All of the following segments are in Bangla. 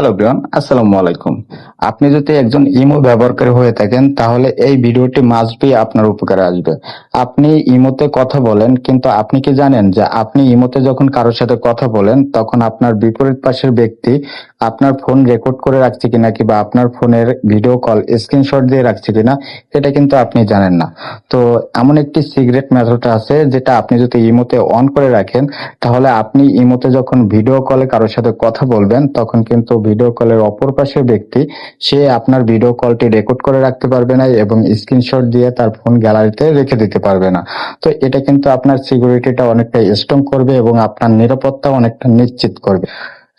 হ্যালো ব্রিয়ন আসসালামু আলাইকুম আপনি যদি একজন ইমো ব্যবহারকারী হয়ে থাকেন, তাহলে এই ভিডিওটি মাস্ট বি আপনার উপকারে আসবে। আপনি ইমোতে কথা বলেন, কিন্তু আপনি কি জানেন যে আপনি ইমোতে যখন কারোর সাথে কথা বলেন, তখন আপনার বিপরীত পাশের ব্যক্তি আপনার ফোন রেকর্ড করে রাখছে কিনা, কিংবা আপনার ফোনের ভিডিও কল স্ক্রিনশট দিয়ে রাখছে কিনা, এটা কিন্তু আপনি জানেন না। তো এমন একটি সিক্রেট মেথড আছে, যেটা আপনি যদি ইমোতে অন করে রাখেন, তাহলে আপনি ইমোতে যখন ভিডিও কলে কারোর সাথে কথা বলবেন, তখন কিন্তু ভিডিও কলের অপর পাশের ব্যক্তি, সে আপনার ভিডিও কলটি রেকর্ড করে রাখতে পারবে না এবং স্ক্রিনশট দিয়ে তার ফোন গ্যালারিতে রেখে দিতে পারবে না। তো এটা কিন্তু আপনার সিকিউরিটিটা অনেকটা স্ট্রং করবে এবং আপনার নিরাপত্তা অনেকটা নিশ্চিত করবে।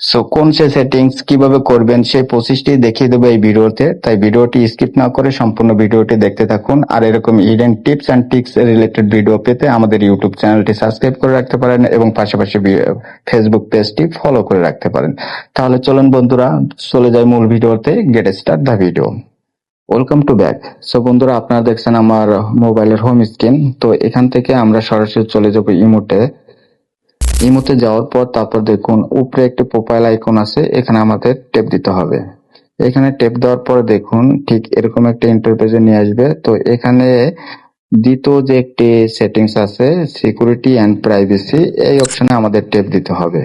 সো কোন সে সেটিংস কীভাবে করবেন সেই প্রসেসটি দেখিয়ে দেবো এই ভিডিওতে। তাই ভিডিওটি স্কিপ না করে সম্পূর্ণ ভিডিওটি দেখতে থাকুন। আর এরকম Eden tips and tricks related video পেতে আমাদের ইউটিউব চ্যানেলটি সাবস্ক্রাইব করে রাখতে পারেন এবং পাশাপাশি ফেসবুক পেজটি ফলো করে রাখতে পারেন। তাহলে চলুন বন্ধুরা, চলে যাই মূল ভিডিওতে get start the video welcome to back so বন্ধুরা, আপনারা দেখছেন আমার মোবাইলের হোম স্ক্রিন তো এখান থেকে আমরা সরাসরি চলে যাব ইমোটে ইমোতে যাওয়ার পর তারপর দেখুন, উপরে একটি প্রোফাইল আইকন আছে, এখানে আমাদের টেপ দিতে হবে। এখানে টেপ দেওয়ার পর দেখুন, ঠিক এরকম একটা ইন্টারপেজে নিয়ে আসবে। তো এখানে দ্বিতীয় যে একটি সেটিংস আছে সিকিউরিটি অ্যান্ড প্রাইভেসি এই অপশনে আমাদের টেপ দিতে হবে।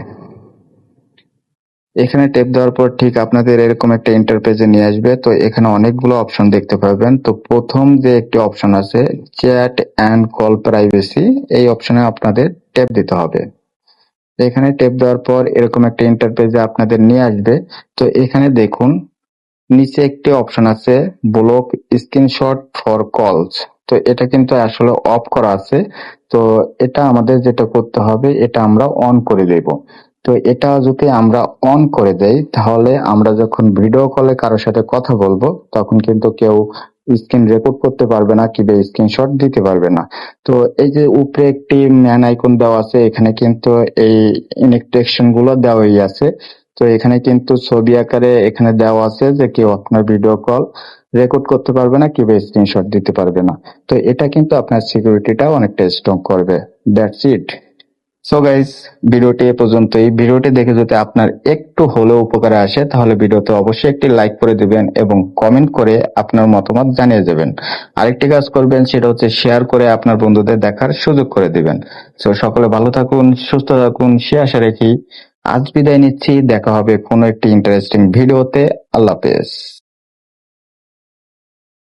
এখানে টেপ দেওয়ার পর ঠিক আপনাদের এরকম একটা ইন্টারপেজে নিয়ে আসবে। তো এখানে অনেকগুলো অপশন দেখতে পাবেন। তো প্রথম যে একটি অপশন আছে চ্যাট অ্যান্ড কল প্রাইভেসি এই অপশনে আপনাদের টেপ দিতে হবে। এখানে টেপ দেওয়ার পর এরকম একটা ইন্টারপেজে আপনাদের নিয়ে আসবে। তো এখানে দেখুন, নিচে একটি অপশন আছে ব্লক স্ক্রিনশট ফর কলস তো এটা কিন্তু আসলে অফ করা আছে। তো এটা আমাদের যেটা করতে হবে, এটা আমরা অন করে দেব। তো এটা যদি আমরা অন করে দেই, তাহলে আমরা যখন ভিডিও কলে কারোর সাথে কথা বলব, তখন কিন্তু কেউ স্ক্রিন রেকর্ড করতে পারবে না, কিংবা স্ক্রিনশট দিতে পারবে না। তো এই যে উপরে একটি ম্যান আইকন দেওয়া আছে, এখানে কিন্তু এই ইনেকটেকশনগুলো দেওয়াই আছে। তো এখানে কিন্তু ছবি আকারে এখানে দেওয়া আছে যে কেউ আপনার ভিডিও কল রেকর্ড করতে পারবে না, কিংবা স্ক্রিনশট দিতে পারবে না। তো এটা কিন্তু আপনার সিকিউরিটিটা অনেকটা স্ট্রং করবে। দ্যাটস ইট সো গাইজ ভিডিওটি এ পর্যন্তই। ভিডিওটি দেখে যদি আপনার একটু হলেও উপকারে আসে, তাহলে ভিডিওতে অবশ্যই একটি লাইক করে দিবেন এবং কমেন্ট করে আপনার মতামত জানিয়ে যাবেন আরেকটি কাজ করবেন, সেটা হচ্ছে শেয়ার করে আপনার বন্ধুদের দেখার সুযোগ করে দিবেন। সো সকলে ভালো থাকুন, সুস্থ থাকুন, সে আশা রেখি আজ বিদায় নিচ্ছি। দেখা হবে কোনো একটি ইন্টারেস্টিং ভিডিওতে। আল্লাহ হাফেজ।